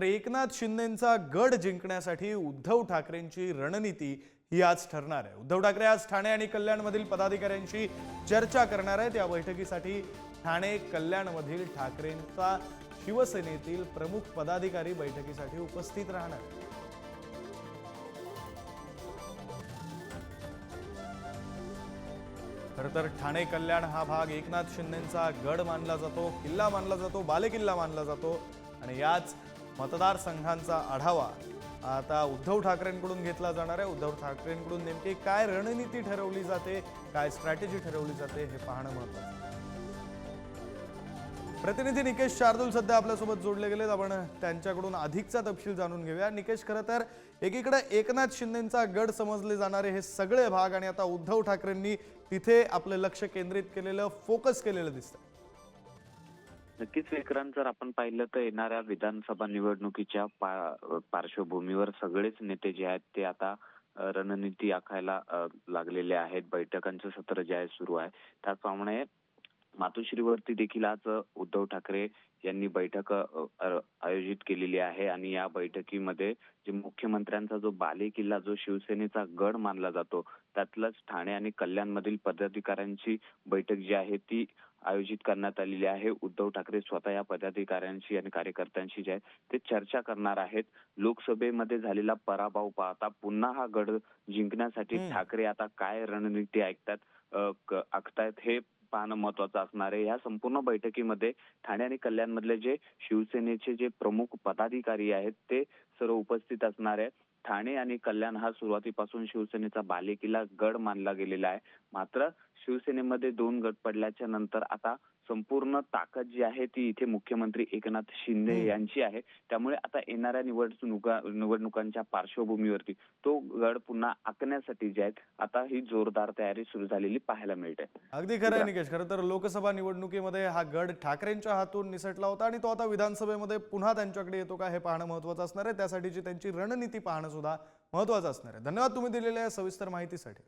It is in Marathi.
तर एकनाथ शिंदेंचा गड जिंकण्यासाठी उद्धव ठाकरेंची रणनीती ही आज ठरणार आहे. उद्धव ठाकरे आज ठाणे आणि कल्याणमधील पदाधिकाऱ्यांशी चर्चा करणार आहेत. या बैठकीसाठी ठाणे कल्याणमधील ठाकरेंचा शिवसेनेतील प्रमुख पदाधिकारी बैठकीसाठी उपस्थित राहणार आहेत. खरं तर ठाणे कल्याण हा भाग एकनाथ शिंदेचा गड मानला जातो किल्ला मानला जातो बालेकिल्ला मानला जातो. आणि याच मतदारसंघांचा आढावा. आता उद्धव ठाकरेंकडून घेतला जाणार आहे. उद्धव ठाकरेंकडून नेमकी काय रणनीती ठरवली जाते काय स्ट्रॅटेजी ठरवली जाते हे पाहणं महत्वाचं प्रतिनिधी निकेश शार्दूल सध्या आपल्यासोबत जोडले गेलेत. आपण त्यांच्याकडून अधिकचा तपशील जाणून घेऊया. निकेश खरं तर एकीकडे एकनाथ शिंदेचा गड समजले जाणारे हे सगळे भाग आणि आता उद्धव ठाकरेंनी तिथे आपलं लक्ष केंद्रित केलेलं फोकस केलेलं दिसतं नक्कीच विक्रांत जर आपण पाहिलं तर येणाऱ्या विधानसभा निवडणुकीच्या पा- पार्श्वभूमीवर सगळेच नेते जे आहेत ते आता रणनीती आखायला लागलेले आहेत. बैठकांचं सत्र जे आहे सुरू आहे. त्याचप्रमाणे मातोश्रीवरती देखील आज उद्धव ठाकरे यांनी बैठक आयोजित केलेली आहे आणि या बैठकीमध्ये जे मुख्यमंत्र्यांचा जो बालेकिल्ला जो शिवसेनेचा गड मानला जातो त्यातलंच ठाणे आणि कल्याणमधील पदाधिकाऱ्यांची बैठक जी आहे ती आयोजित करण्यात आलेली आहे उद्धव ठाकरे स्वतः या पदाधिकाऱ्यांशी आणि कार्यकर्त्यांशी जे आहे ते चर्चा करणार आहेत लोकसभेमध्ये झालेला पराभव पाहता पुन्हा हा गड जिंकण्यासाठी. ठाकरे आता काय रणनीती ऐकतात आखतायत हे पाहणं महत्वाचं असणार आहे. या संपूर्ण बैठकीमध्ये ठाणे आणि कल्याण मधले जे शिवसेनेचे जे प्रमुख पदाधिकारी आहेत ते सर्व उपस्थित असणार आहेत. ठाणे आणि कल्याण हा सुरुवातीपासून शिवसेनेचा बालेकिल्ला गड मानला गेलेला आहे. मात्र शिवसेनेमध्ये दोन गट पडल्याच्या नंतर आता संपूर्ण ताकद जी आहे ती इथे मुख्यमंत्री एकनाथ शिंदे. यांची आहे. त्यामुळे आता येणाऱ्या निवडणुका निवडणुकांच्या पार्श्वभूमीवरती तो गड पुन्हा आखण्यासाठी जे आहेत आता ही जोरदार तयारी सुरू झालेली पाहायला मिळते. अगदी खरं आहे निकेश खरं तर लोकसभा निवडणुकीमध्ये हा गड ठाकरेंच्या हातून निसटला होता आणि तो आता विधानसभेमध्ये पुन्हा त्यांच्याकडे येतो का हे पाहणं महत्वाचं असणार आहे. त्यासाठीची त्यांची रणनीती पाहणं सुद्धा महत्वाचं असणार आहे. धन्यवाद तुम्ही दिलेल्या सविस्तर माहितीसाठी.